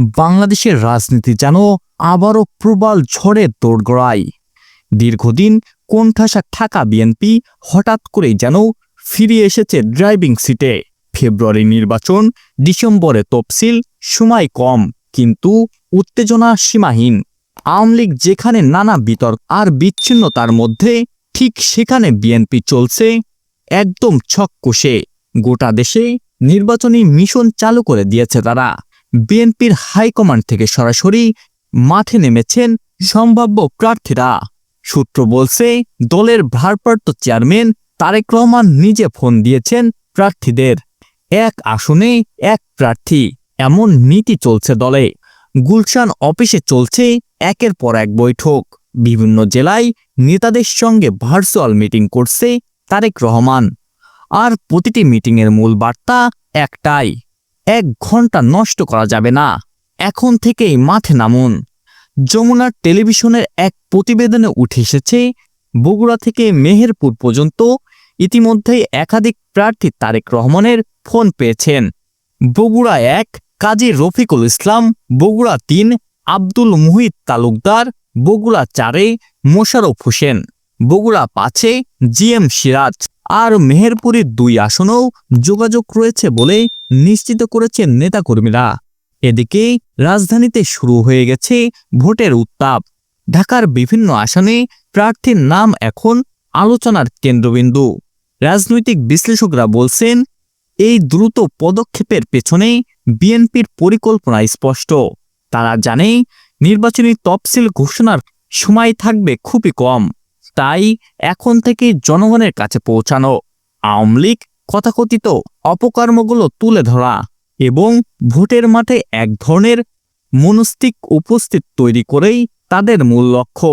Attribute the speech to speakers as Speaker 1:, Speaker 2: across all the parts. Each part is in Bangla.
Speaker 1: বাংলাদেশের রাজনীতি যেন আবারও প্রবল ঝড়ে দোরগড়ায়। দীর্ঘদিন কোণঠাসা থাকা বিএনপি হঠাৎ করেই যেন ফিরে এসেছে ড্রাইভিং সিটে। ফেব্রুয়ারি নির্বাচন, ডিসেম্বরে তফসিল, সময় কম, কিন্তু উত্তেজনা সীমাহীন। আওয়ামী লীগ যেখানে নানা বিতর্ক আর বিচ্ছিন্নতার মধ্যে, ঠিক সেখানে বিএনপি চলছে একদম ছক গোটা দেশে নির্বাচনী মিশন চালু করে দিয়েছে তারা। বিএনপির হাইকমান্ড থেকে সরাসরি মাঠে নেমেছেন সম্ভাব্য প্রার্থীরা। সূত্র বলছে, দলের ভারপ্রাপ্ত চেয়ারম্যান তারেক রহমান নিজে ফোন দিয়েছেন প্রার্থীদের। এক আসনে এক প্রার্থী, এমন নীতি চলছে দলে। গুলশান অফিসে চলছে একের পর এক বৈঠক। বিভিন্ন জেলায় নেতাদের সঙ্গে ভার্চুয়াল মিটিং করছে তারেক রহমান। আর প্রতিটি মিটিংয়ের মূল বার্তা একটাই। এক ঘণ্টা নষ্ট করা যাবে না। এখন থেকেই মাঠে নামুন। যমুনার টেলিভিশনের এক প্রতিবেদনে উঠে এসেছে, বগুড়া থেকে মেহেরপুর পর্যন্ত ইতিমধ্যেই একাধিক প্রার্থী তারেক রহমানের ফোন পেয়েছেন। বগুড়া এক, কাজী রফিকুল ইসলাম, বগুড়া তিন, আব্দুল মুহিত তালুকদার, বগুড়া চারে মোশারফ হোসেন, বগুড়া পাঁচে জি এম সিরাজ। আর মেহেরপুরের দুই আসনেও যোগাযোগ রয়েছে বলে নিশ্চিত করেছেন নেতাকর্মীরা। এদিকে রাজধানীতে শুরু হয়ে গেছে ভোটের উত্তাপ। ঢাকার বিভিন্ন আসনে প্রার্থীর নাম এখন আলোচনার কেন্দ্রবিন্দু। রাজনৈতিক বিশ্লেষকরা বলছেন, এই দ্রুত পদক্ষেপের পেছনে বিএনপির পরিকল্পনা স্পষ্ট। তারা জানে নির্বাচনী তফসিল ঘোষণার সময় থাকবে খুবই কম। তাই এখন থেকে জনগণের কাছে পৌঁছানো। আওয়ামী লীগ কথাকথিত অপকর্মগুলো তুলে ধরা এবং ভোটের মাঠে এক ধরনের মনস্তিক উপস্থিত তৈরি করেই তাদের মূল লক্ষ্য।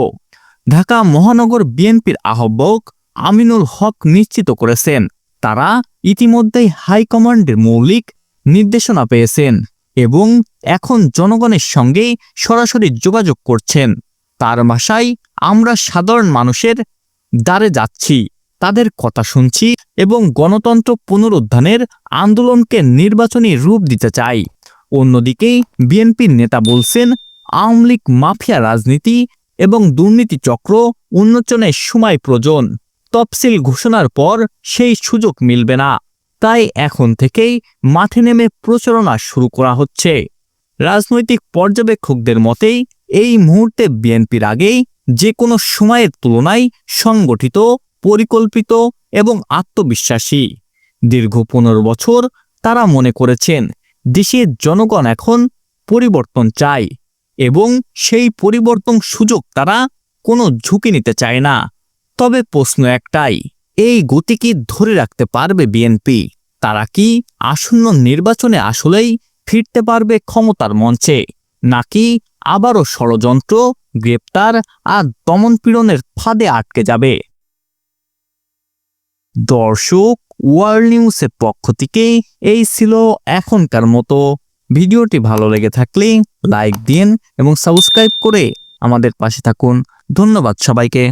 Speaker 1: ঢাকা মহানগর বিএনপির আহ্বায়ক আমিনুল হক নিশ্চিত করেছেন, তারা ইতিমধ্যেই হাইকমান্ডের মৌলিক নির্দেশনা পেয়েছেন এবং এখন জনগণের সঙ্গে সরাসরি যোগাযোগ করছেন। তার ভাষায় আমরা সাধারণ মানুষের দ্বারে যাচ্ছি, তাদের কথা শুনছি এবং গণতন্ত্র পুনরুদ্ধানের আন্দোলনকে নির্বাচনী রূপ দিতে চাই। অন্যদিকে বিএনপির নেতা বলছেন, আওয়ামী লীগ মাফিয়া রাজনীতি এবং দুর্নীতি চক্র উন্মোচনের সময় প্রয়োজন। তফসিল ঘোষণার পর সেই সুযোগ মিলবে না। তাই এখন থেকেই মাঠে নেমে প্রচারণা শুরু করা হচ্ছে। রাজনৈতিক পর্যবেক্ষকদের মতেই এই মুহূর্তে বিএনপির আগেই যে কোনো সময়ের তুলনায় সংগঠিত, পরিকল্পিত এবং আত্মবিশ্বাসী। দীর্ঘ পনেরো বছর তারা মনে করেছেন, দেশের জনগণ এখন পরিবর্তন চায় এবং সেই পরিবর্তন সুযোগ তারা কোনো ঝুঁকি নিতে চায় না। তবে প্রশ্ন একটাই, এই গতি কি ধরে রাখতে পারবে বিএনপি? তারা কি আসন্ন নির্বাচনে আসলেই ফিরতে পারবে ক্ষমতার মঞ্চে, নাকি আবারও ষড়যন্ত্র, গ্রেপ্তার আর দমনপীড়নের ফাঁদে আটকে যাবে। দর্শক, ওয়ার্ল্ড নিউজের পক্ষ থেকে এই ছিল এখনকার মতো। ভিডিওটি ভালো লেগে থাকলে লাইক দিন এবং সাবস্ক্রাইব করে আমাদের পাশে থাকুন। ধন্যবাদ সবাইকে।